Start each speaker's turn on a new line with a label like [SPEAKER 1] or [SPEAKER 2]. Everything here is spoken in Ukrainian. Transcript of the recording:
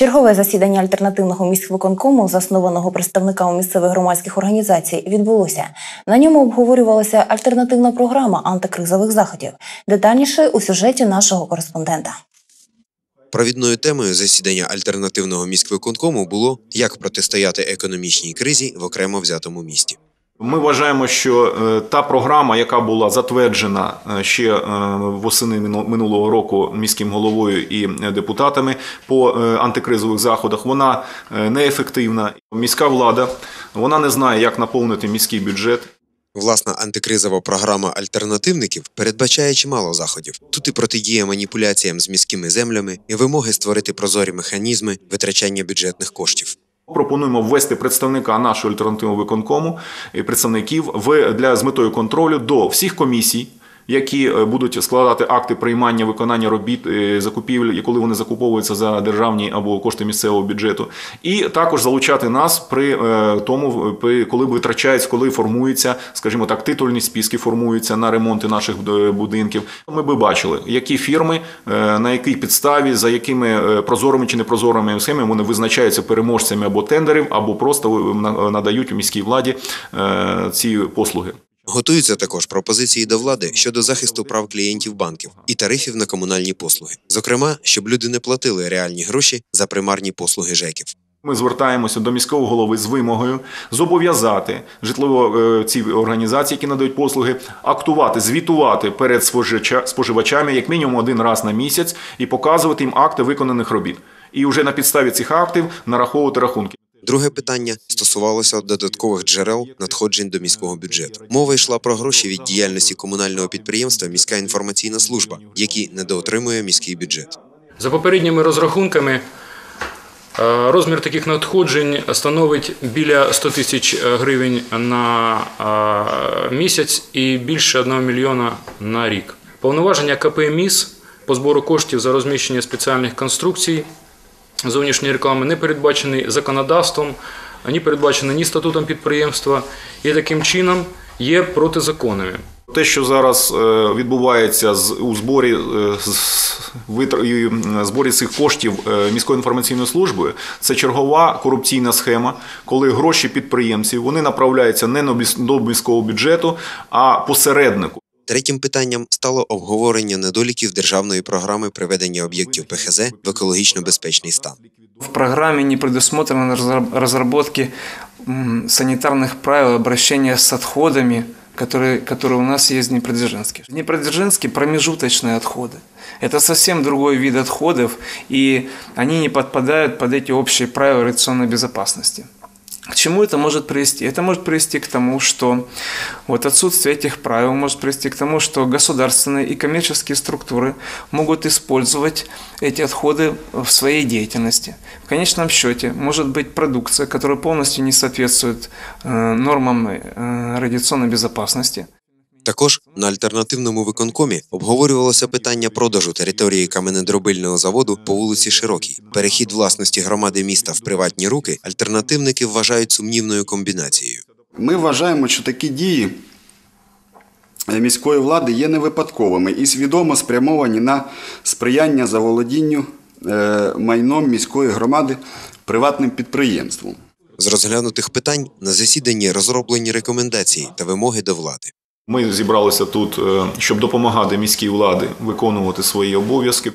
[SPEAKER 1] Чергове засідання альтернативного міськвиконкому, заснованого представниками місцевих громадських організацій, відбулося. На ньому обговорювалася альтернативна програма антикризових заходів. Детальніше у сюжеті нашого кореспондента.
[SPEAKER 2] Провідною темою засідання альтернативного міськвиконкому було як протистояти економічній кризі в окремо взятому місті.
[SPEAKER 3] Ми вважаємо, що е, та програма, яка була затверджена е, ще е, восени минулого року міським головою і депутатами по антикризових заходах, вона неефективна. Міська влада вона не знає, як наповнити міський бюджет.
[SPEAKER 2] Власна антикризова програма альтернативників передбачає чимало заходів. Тут і протидія маніпуляціям з міськими землями, і вимоги створити прозорі механізми витрачання бюджетних коштів.
[SPEAKER 3] Пропонуємо ввести представника нашого альтернативного виконкому представників в для з метою контролю до всіх комісій. Які е, будуть складати акти приймання виконання робіт е, закупівель, коли вони закуповуються за державні або кошти місцевого бюджету, і також залучати нас при е, тому, коли витрачається, коли формуються, скажімо так, титульні списки формуються на ремонти наших будинків. Ми би бачили, які фірми на якій підставі, за якими прозорими чи непрозорими схемами вони визначаються переможцями або тендерів, або просто на- надають міській владі ці послуги.
[SPEAKER 2] Готуються також пропозиції до влади щодо захисту прав клієнтів банків і тарифів на комунальні послуги, зокрема, щоб люди не платили реальні гроші за примарні послуги ЖЕКів.
[SPEAKER 3] Ми звертаємося до міського голови з вимогою зобов'язати житлово е, ці організації, які надають послуги, актувати, звітувати перед споживачами як мінімум один раз на місяць і показувати їм акти виконаних робіт. І вже на підставі цих актів нараховувати рахунки.
[SPEAKER 2] Друге питання стосувалося додаткових джерел надходжень до міського бюджету. Мова йшла про гроші від діяльності комунального підприємства Міська інформаційна служба, які недоотримує міський бюджет.
[SPEAKER 4] За попередніми розрахунками, е, розмір таких надходжень становить біля 100 тисяч гривень на е, місяць і більше 1 мільйона на рік. Повноваження КП «МІС» по збору коштів за розміщення спеціальних конструкцій зовнішньої реклами не передбачений законодавством, ані передбачений ні статутом підприємства, і таким чином є протизаконними.
[SPEAKER 3] Те, що зараз е, відбувається у зборі е, зборі цих коштів е, міською інформаційною службою, це чергова корупційна схема, коли гроші підприємців вони направляються не до міського бюджету, а посереднику.
[SPEAKER 2] Третім питанням стало обговорення недоліків державної програми приведення об'єктів ПХЗ в екологічно безпечний стан.
[SPEAKER 5] В программе не предусмотрено разра- разработки м, санитарных правил обращения с отходами, которые, которые у нас есть в Днепродзержинске. В Днепродзержинске промежуточные отходы. Это совсем другой вид отходов, и они не подпадают под эти общие правила радиационной безопасности. Чему это может привести? Это может привести к тому, что вот отсутствие этих правил может привести к тому, что государственные и коммерческие структуры могут использовать эти отходы в своей деятельности. В конечном счете может быть продукция, которая полностью не соответствует э, нормам э, радиационной безопасности.
[SPEAKER 2] Також на альтернативному виконкомі обговорювалося питання продажу території каменедробильного заводу по вулиці Широкій. Перехід власності громади міста в приватні руки альтернативники вважають сумнівною комбінацією.
[SPEAKER 6] Ми вважаємо, що такі дії е, міської влади є невипадковими і свідомо спрямовані на сприяння заволодінню е, майном міської громади приватним підприємством.
[SPEAKER 2] З розглянутих питань на засіданні розроблені рекомендації та вимоги до влади.
[SPEAKER 3] Ми зібралися тут, е, щоб допомагати міській владі виконувати свої обов'язки.